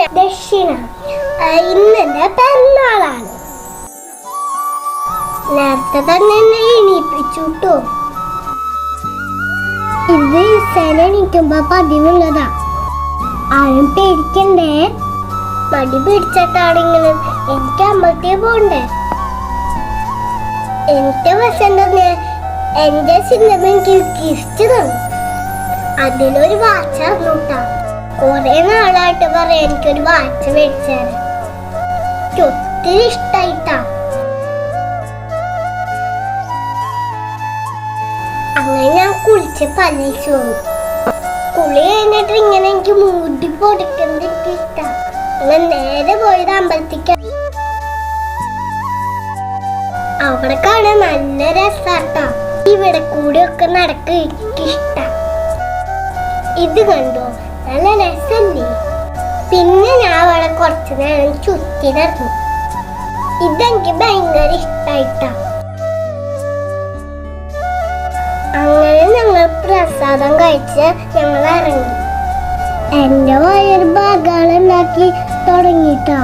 പിന്നെ ദക്ഷിണ ആ, ഇന്നെന്റെ പിറന്നാളാണ് നേരത്തെ തന്നെ എന്നെ എണീപ്പിച്ചു ട്ടോ ഇത് സെന എണീക്കുമ്പോ പതിവുള്ളതാ. ആരും പേടിക്കണ്ടേ? മടി പിടിച്ചിട്ടാണെങ്കിലും എനിക്ക് അമ്പലത്തിൽ പോണ്ടേ? എനിക്ക് വസന്തന്ന് എന്റെ സിനിമ എനിക്ക് ഗിഫ്റ്റ് തന്നു. അതിലൊരു വാച്ച് അറിഞ്ഞൂട്ടാ കൊറേ നാളായിട്ട് പറയാം എനിക്കൊരു വാച്ച് മേടിച്ചാണ്. എനിക്ക് ഒത്തിരി ഇഷ്ടായിട്ടാ. അങ്ങനെ ഞാൻ കുളിച്ച് പല്ലിച്ചു. വന്നു കുളി കഴിഞ്ഞിട്ട് ഇങ്ങനെ എനിക്ക് മൂടി പൊടിക്കുന്നത് എനിക്ക് ഇഷ്ടാ. അങ്ങനെ നേരെ പോയത് അമ്പലത്തിക്ക. അവിടെ കാണാൻ നല്ല രസാട്ടാ. ഇവിടെ കൂടിയൊക്കെ നടക്കുക എനിക്കിഷ്ട ഇത് കണ്ടോ? നല്ല രസമില്ലേ പിന്നെ ഞാൻ അവളെ കുറച്ച് നേരം ചുറ്റി നടന്നു. ഇതെനിക്ക് ഭയങ്കര ഇഷ്ടായിട്ടാ. അങ്ങനെ ഞങ്ങൾ പ്രസാദം കഴിച്ച് ഞങ്ങൾ ഇറങ്ങി. എന്റെ വയറ് ഭാഗങ്ങളുണ്ടാക്കി തുടങ്ങിട്ടാ.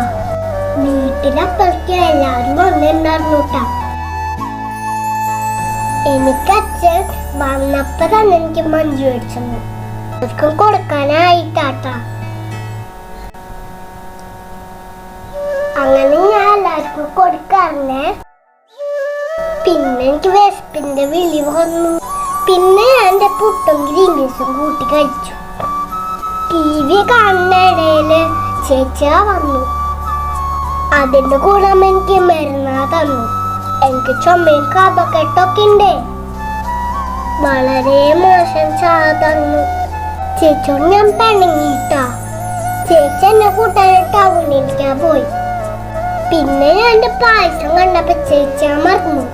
വീട്ടിലപ്പുറത്ത് എല്ലാവരും വന്നിട്ടുണ്ടായിരുന്നുട്ടാ. എനിക്ക് അച്ഛൻ വന്നപ്പോ തന്നെ എനിക്ക് മഞ്ജു മേടിച്ചു അവർക്കും കൊടുക്കാനായിട്ടാട്ടാ. അങ്ങനെ ഞാൻ എല്ലാവർക്കും കൊടുക്കാറില്ലേ പിന്നെ എനിക്ക് വിശപ്പിന്റെ വിളി വന്നു. പിന്നെ ഞാൻ എന്റെ പുട്ടും ഗ്രീൻ പീസും കൂട്ടി കഴിച്ചു. ടി വി കാണുന്ന ചേച്ചിയ വന്നു. അതിന്റെ കൂടെ എനിക്ക് മരുന്നാ തന്നു. എനിക്ക് ചുമയും കപക്കെട്ടൊക്കെ ഉണ്ട്. വളരെ മോശം ചായ തന്നു. ചേച്ചിയോട് ഞാൻ പിണങ്ങിട്ടാ ചേച്ചി എന്നെ കൂട്ടാൻ ടൗണിലേക്കാ പോയി പിന്നെ ഞാൻ എന്റെ പായസം കണ്ടപ്പോ ചേച്ചി മറന്നു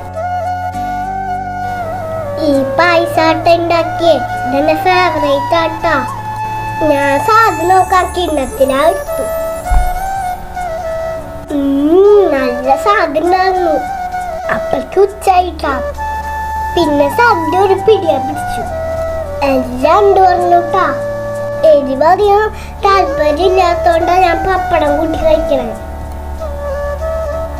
ഈ പായസാട്ട ഉണ്ടാക്കിയേ ഇതെന്റെ ഫേവറേറ്റ് ആട്ടാ ഞാൻ സാധനമൊക്കെ കിണ്ണത്തിലാ ഇട്ടു നല്ല സാധനം അപ്പഴേക്ക് ഉച്ചായിട്ടാ പിന്നെ സദ്യ ഒരു പിടിയാ പിടിച്ചു എല്ലാം ഉണ്ട് പറഞ്ഞുട്ടാ. എരിവ് അധികം താല്പര്യം ഇല്ലാത്തോണ്ടാ ഞാൻ പപ്പടം കൂട്ടി കഴിക്കണേ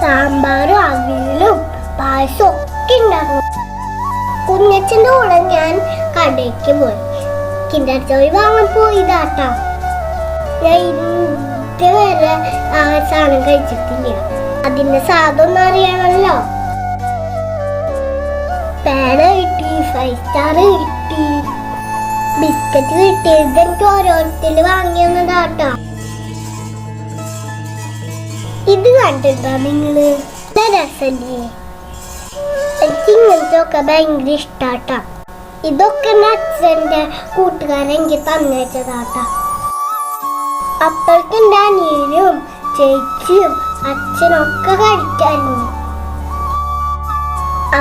സാമ്പാറും അവിയലും പായസം ഒക്കെ ഉണ്ടാക്കും കുഞ്ഞച്ചന്റെ കൂടെ ഞാൻ കടയ്ക്ക് പോയി. കിൻഡർ ജോയ് വാങ്ങാൻ പോയിതാട്ടാ. ഞാൻ ഇതുവരെ ആ സാധനം കഴിച്ചിട്ടില്ല. അതിന്റെ സാധനം അറിയണമല്ലോ. പേന കിട്ടി ഫൈവ് സ്റ്റാർ കിട്ടി. ബിസ്ക്കറ്റ് കിട്ടി എനിക്ക് ഓരോരുത്തർ വാങ്ങി വന്നതാട്ടാ ഇത് കണ്ടിട്ടോ നിങ്ങൾ? രസല്ലേ? എനിക്ക് ഇങ്ങനത്തെ ഒക്കെ ഭയങ്കര ഇഷ്ടാട്ടാ. ഇതൊക്കെ എന്റെ അച്ഛന്റെ കൂട്ടുകാരൻ എനിക്ക് തന്നേച്ചതാട്ടാ അപ്പോഴേക്ക് എന്റെ അനിയനും ചേച്ചിയും അച്ഛനൊക്കെ കഴിക്കായിരുന്നു.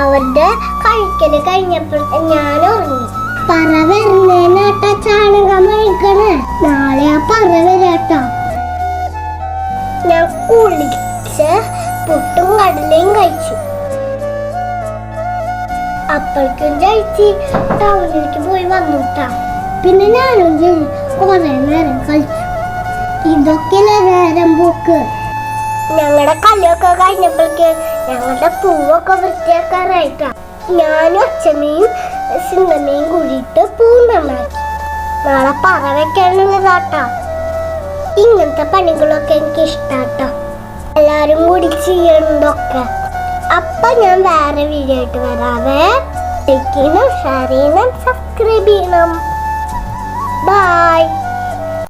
അവരുടെ കഴിക്കൽ കഴിഞ്ഞപ്പോൾ ഞാൻ ഉറങ്ങി. പറ നാളെ ആ പറ വരാട്ടാ ഞാൻ കുളിച്ച് പുട്ടും കടലയും കഴിച്ചു. അപ്പോഴേക്കും ചേച്ചി ടൗണിലേക്ക് പോയി വന്നുട്ടാ പിന്നെ ഞാനും കുറെ നേരം കളിച്ചു. ഇതൊക്കെയല്ലേ നേരം പോക്ക്? ഞങ്ങളുടെ കളിയൊക്കെ കഴിഞ്ഞപ്പോഴേക്ക് ഞങ്ങളുടെ പൂവൊക്കെ വൃത്തിയാക്കാറായിട്ടാ ഞാനും അച്ഛനെയും സിന്നമ്മയും കൂടിയിട്ട് പൂ നന്നാക്കി. നാളെ പറവയ്ക്കാനുള്ളതാട്ടോ ഇങ്ങനത്തെ പണികളൊക്കെ എനിക്ക് ഇഷ്ടാട്ടോ എല്ലാരും കൂടി ചെയ്യണതൊക്കെ. അപ്പൊ ഞാൻ വേറെ വീഡിയോ ആയിട്ട് വരാവേ. ഷെയർ ചെയ്യണം സബ്സ്ക്രൈബ് ചെയ്യണം ബൈ